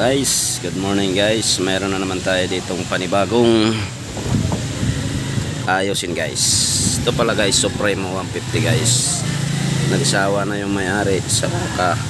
guys, good morning guys. Meron na naman tayo ditong panibagong Ayosin guys. Ito pala guys, Supremo 150 guys. Nagsawa na yung may-ari sa ka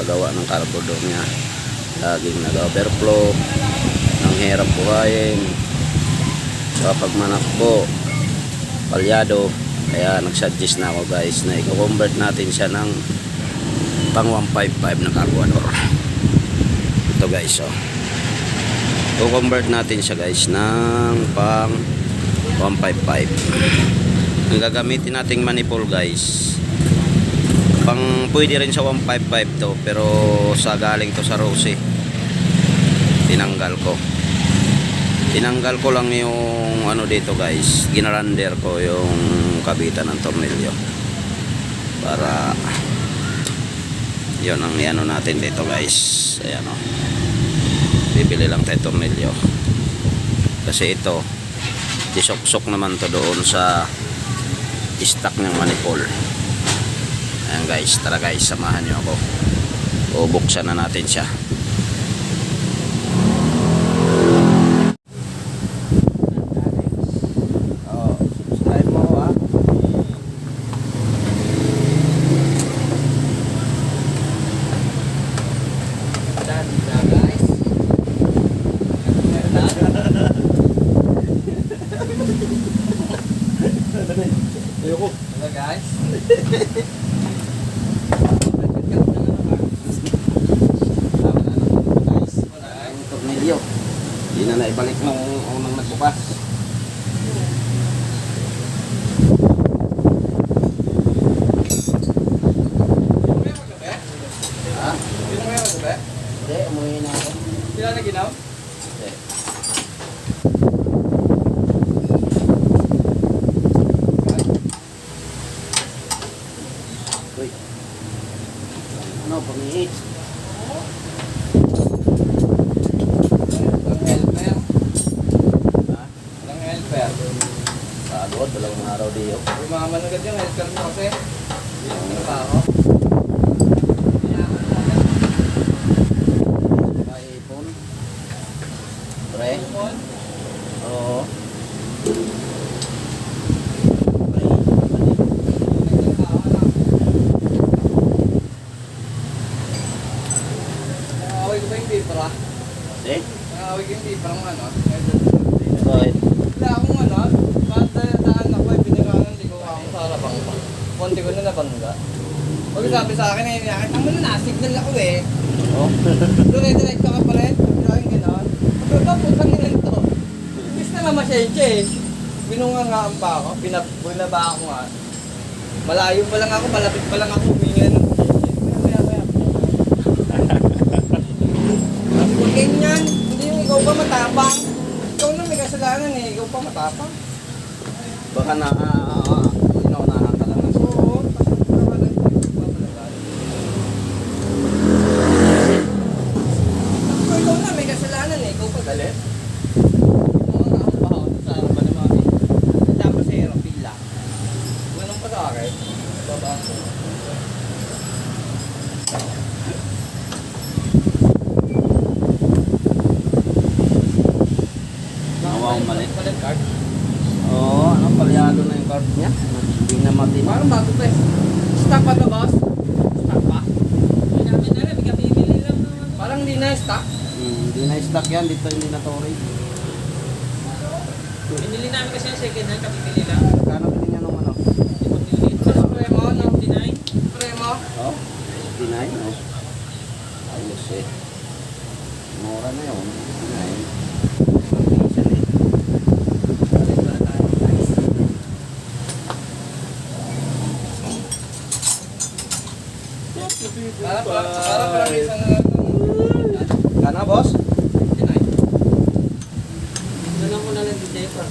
paggawa ng carburetor niya. Laging nag-overflow Ang hirap buhayin. So pag manakbo Palyado. Kaya nagsuggest na ako guys Na i-convert natin siya ng pang 155 na carburetor ito guys oh. I-convert natin siya guys ng pang 155 ang gagamitin nating manifold guys pang pwede rin sa 155 to pero sa galing to sa Rose tinanggal ko. Tinanggal ko lang yung ano dito guys ginarander ko yung kabitan ng tornilyo. Para yun ang ano natin dito guys. Ayan o bibili lang tayo tornilyo kasi ito disuksok naman to doon sa stock ng manifold ayan guys tara guys samahan nyo ako. Bubuksan na natin siya oh, subscribe mo ha Ayoko. Hello guys. ang tornilyo hindi na naibalik nung unang nagbukas ha? hindi umuwi na ako Sila na ginaw? hindi uy ano pamihi Walang helper. ha? Walang helper. sa agod dalawang araw diyo Yung yung helper mo kasi. Yung trabaho. Maipon. Pre. Oo. Nakaway ko ba yung paper ah? Eh? Nakaway ko yung paper ang ano? Bakit? Wala akong ano, kada daan ako ay piniranan, hindi ko ako sa harapang pa. Konti ko na nabangga. Pag sabi sa akin ay nakita mo na nasignal ako eh. Oh. Dire-direct ka pa rin. Laging gano'n. Ko, putang ina nito. Imbis na naman siya eh. Binungangaan pa ako. Binaba ako nga. Malayo pa lang ako, malapit pa lang ako. Huminga ng ganyan. Hindi yung ikaw pa matapang. Ikaw na may kasalanan eh. Ikaw pa matapang. Baka na, ah, ah, ah, inaunahan ka lang. Oo. Pasasawalan ko yung papalaban. Sabi ko, ikaw na may kasalanan eh. Ikaw pa galit. Oo, nakakapa ako sa harapan ng mga Tapos sa hirap pila. Ganun pa sa akin. Baba ko. Nawaw mali. Palit card. Oo, ano, palyado na yung card niya. Hindi na matino. Parang bago pa eh. Stock pa to boss? Stock pa? Namin na rin, bibili lang naman. Parang hindi na stock. Hmm, Hindi na stock yan, dito hindi na storage. Binili namin kasi yung second hand, kabibili lang. Kano bilhin niya nung ano? 5 unit. Sa Supremo, no? 59. Supremo. Oh, 59, no? Ayos eh. Mura na yun. 59. Diesel eh. Balik pala tayo guys. Para para para para may isang Kana, boss? Doon ko.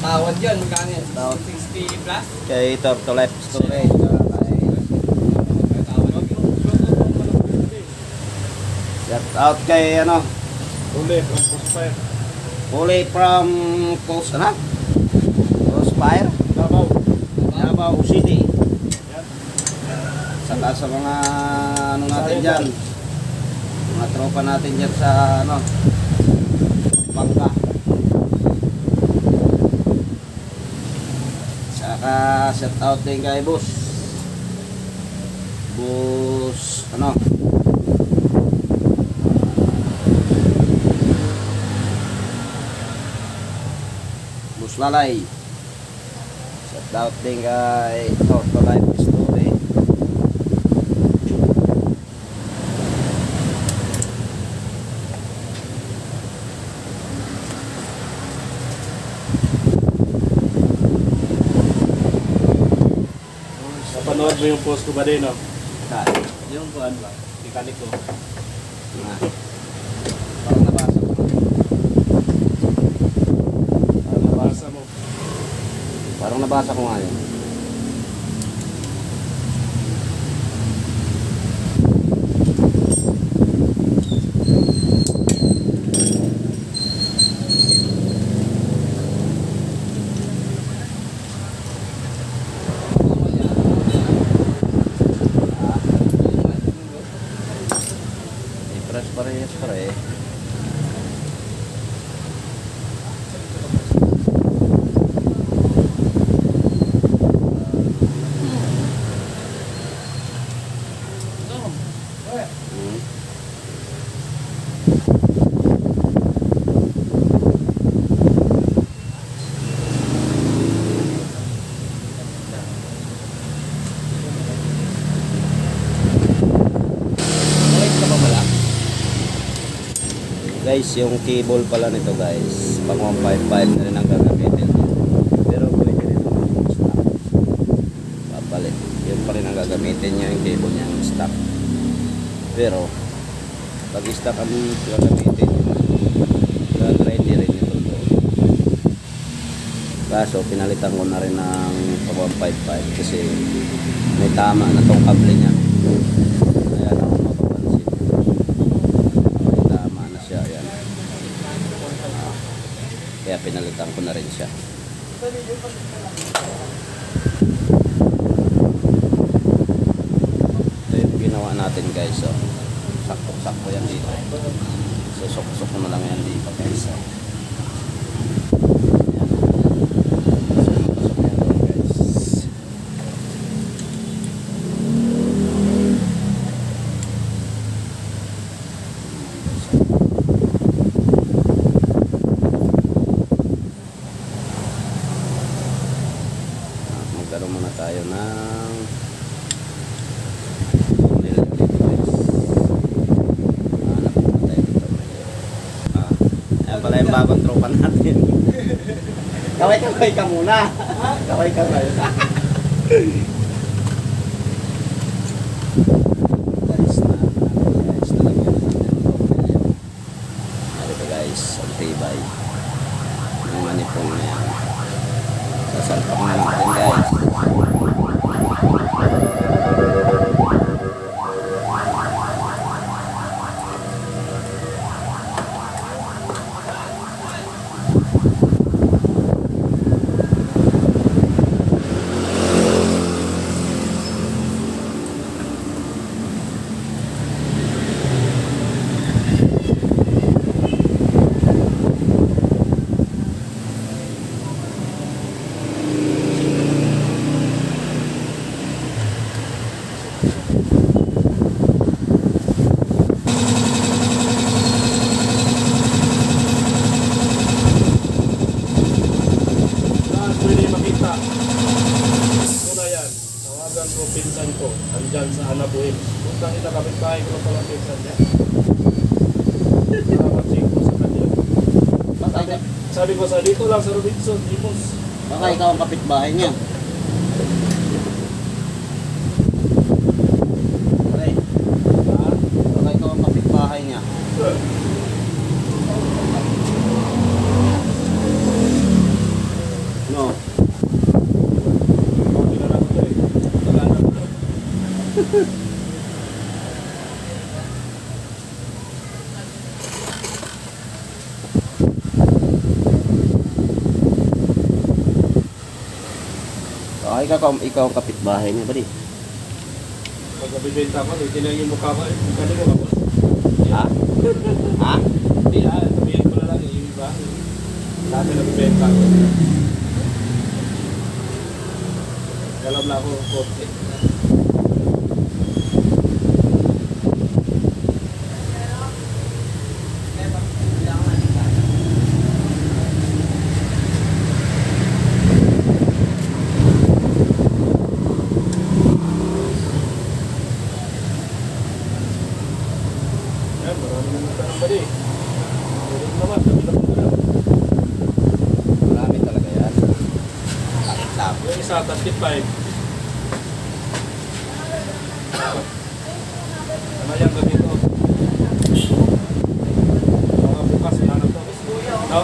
Tawad yun, magkano yan? Tawad. 60 plus? Kay Tortolep Storage. yun. Shout out kay ano, Uli, from Crossfire. Uli from Coast, ano? Crossfire, Davao. Davao City. Yan. Saka sa mga ano natin dyan, mga tropa natin dyan sa ano, Bangka. Saka shout out din kay boss. Boss, ano? Boss Lalay. Shout out din kay Torto Life Story. Mo yung post ko ba din, no? Kaya. Yung kuhan ba? Mekanik ko. Na. Parang nabasa ko. Parang Nabasa mo. parang nabasa ko nga yun. Eh, press parehas pare. Hmm. Wait ka ba pala? Guys, yung cable pala nito guys, pang 155 na rin ang gagamitin. Pero pwede rin yung stock. Papalit. Yun pa rin ang gagamitin niya yung cable niya, yung stock. Pero, pag stock ang gagamitin niya, gag-ready rin ito to. Kaso, pinalitan ko na rin ng pang 155 kasi may tama na tong kable niya. Kaya lang ako mapapansin. May tama na siya. Yan. Ah, kaya pinalitan ko na rin siya. Ito yung ginawa natin guys. Oh. Sakto-sakto yan dito. Susok-sok na lang yan dito guys. Oh. Yan. Susok-sok yan doon, guys. Ah, magkaroon muna tayo ng thumbnail dito guys. Hanap muna tayo dito. Ah, ayan pala yung bagong tropa natin. Kaway-kaway ka muna. Kaway-kaway. guys na guys talagyan natin ang thumbnail yan. Ito guys, ang tibay. Yung manipong na yan. Sasalpak na natin guys. Lahat pwede makita. Una yan. Tawagan ko pinsan ko. Andyan sa Puntang kita kapitbahay ko lang pala pinsan niya. Nakakatsing ko sa kanya. Baka, Sabi, sabi ko sa dito lang sa Robinson, Dimos. baka ikaw ang kapitbahay niya. Ah, ikaw, ikaw, ikaw ang kapitbahay niya, bali. Pagkabibenta ko, hindi na yung mukha ko. Eh. Yung kanina ko. Ha? Ha? Hindi na, sabihin ko lang eh, yung iba. Eh. Lahat na nabibenta ko. Alam na ako, 40. Isa, 35. Ano yan gabi to? Mga bukas, hinanap to. No?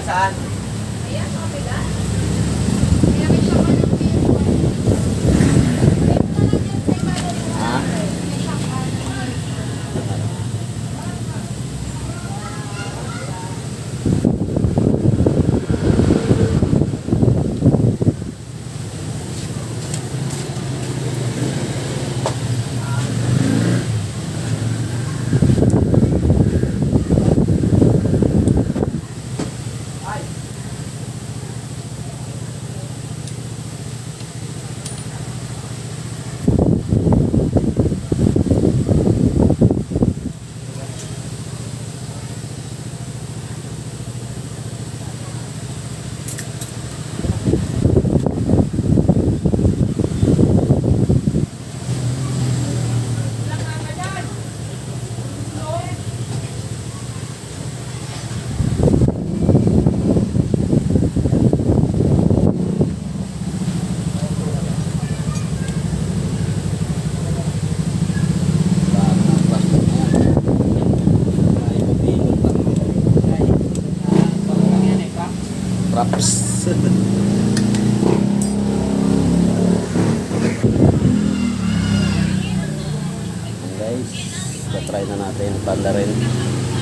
Asaan? Ha? Props. guys, try na natin banda rin.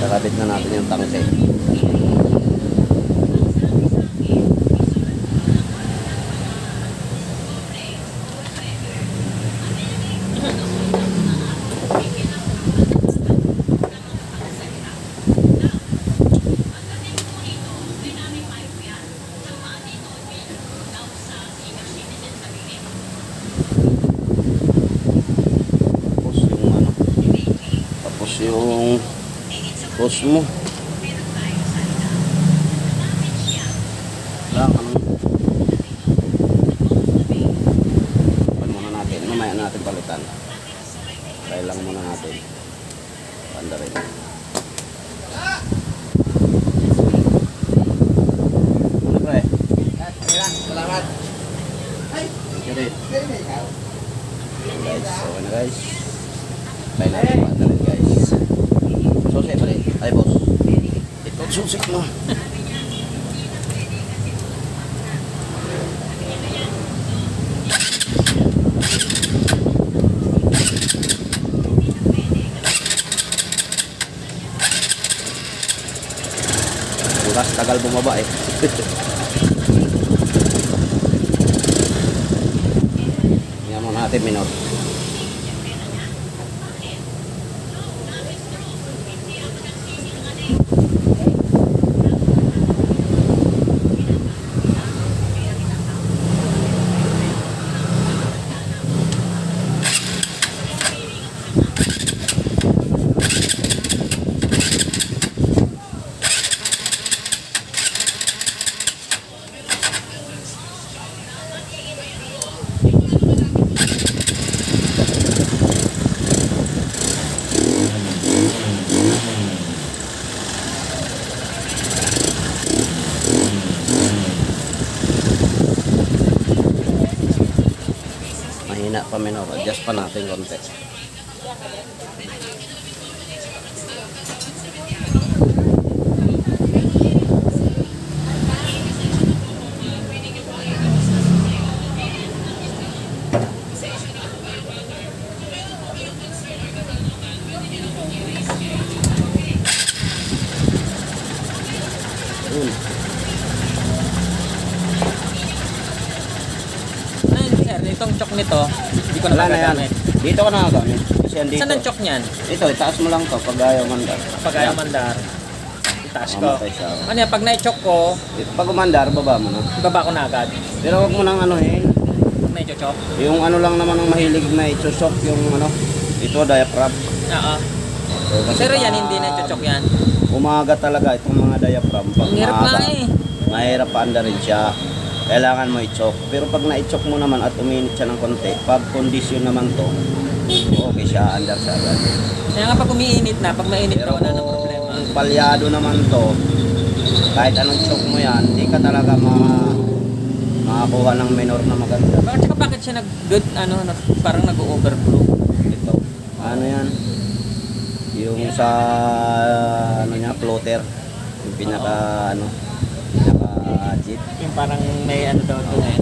Kakabit na natin yung tangke. Tapos yung ano, tapos yung hose mo. Lang, anong Pan muna natin, mamaya natin palitan. Try lang muna natin. Banda rin. Ano ba eh? Salamat. Thank you rin. guys. So, ano guys? Try natin banda rin guys. Susi pa rin. Ay boss. Ito susik mo. Bukas tagal bumaba eh. Tingnan mo natin minor. Mahina pa minor. Adjust pa natin konti. Yun. Ano yun, sir? Itong chok nito, hindi ko na Wala na yan. Dito ko nakagamit. Kasi yan dito. Saan ang chok niyan? Ito, itaas mo lang to pag ayaw mandar. Pag ayaw mandar. Itaas ko. Mamatay siya. Ano yan, pag na-chok ko, Pag umandar, baba mo na. baba ko na agad. Pero wag mo nang anuhin. Pag na-chok. Yung ano lang naman ang mahilig na isusok yung ano. Ito, diaphragm. Oo. So, kasi Pero yan, pa- hindi na-chok yan. Umaga talaga itong mga diaphragm. Pag Ang hirap maaga, na eh. Mahirap paanda rin siya. Kailangan mo i-chok. Pero pag na-chok mo naman at uminit siya ng konti, pag kondisyon naman to, okay siya, andar siya agad. Kaya nga pag umiinit na, pag mainit na, Pero wala nang problema. kung palyado naman to, kahit anong chok mo yan, hindi ka talaga ma makakuha ng minor na maganda. Bakit tsaka bakit siya nag good ano nag, parang nag-overflow? Ito. Ano yan? Yung sa ano niya, floater. Yung pinaka ano, pinaka jeep. Yung parang may ano daw to eh.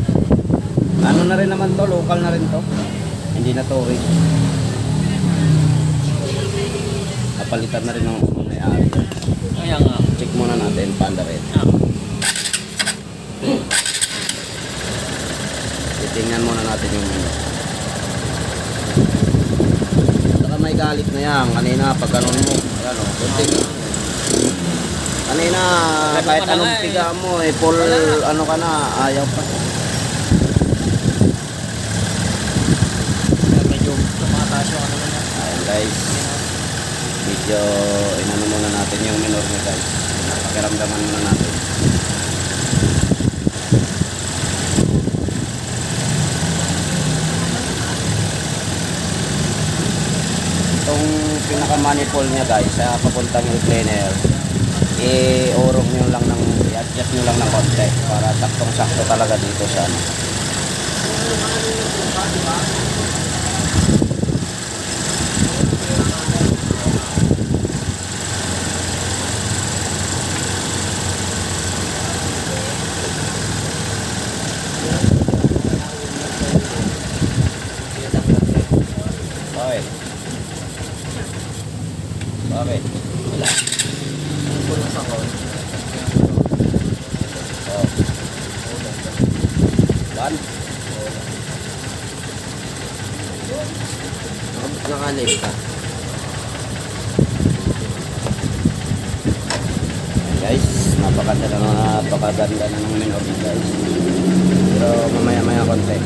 Ano na rin naman to, local na rin to. Hindi na touring. Napalitan na rin ng may-ari. Kaya nga. Check muna natin, panda rin. Ah. Titingnan muna natin yung menu. Saka may galit na yan. Kanina pag ganun mo, ano, kunting Kanina, kahit ka na anong nga eh. piga mo, eh, full, Wala. ano ka na, ayaw pa. Kaya medyo tumataas yung ano na. Ayan guys, medyo inano muna natin yung minor niya guys. Pakiramdaman muna natin. Itong pinaka manifold niya guys, sa papuntang air i-urong nyo lang ng, i-adjust nyo lang ng konti para saktong-sakto talaga dito sa ano. Bakit? Bakit? Wala. Oh. One. Nakalive ka. Guys, napakaganda na napakaganda na ng niya guys. Pero mamaya maya konti.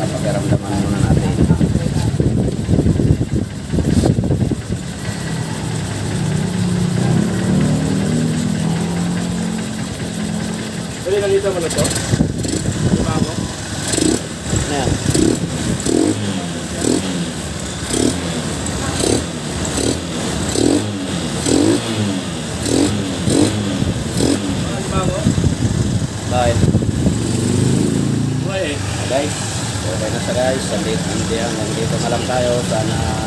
Napakiramdaman muna natin. Pwede nakita mo na to? Diba ako? Ano yan? Diba ako? Bakit? Buhay eh. Guys, okay na sa guys. Nandito, nandito na lang tayo. Sana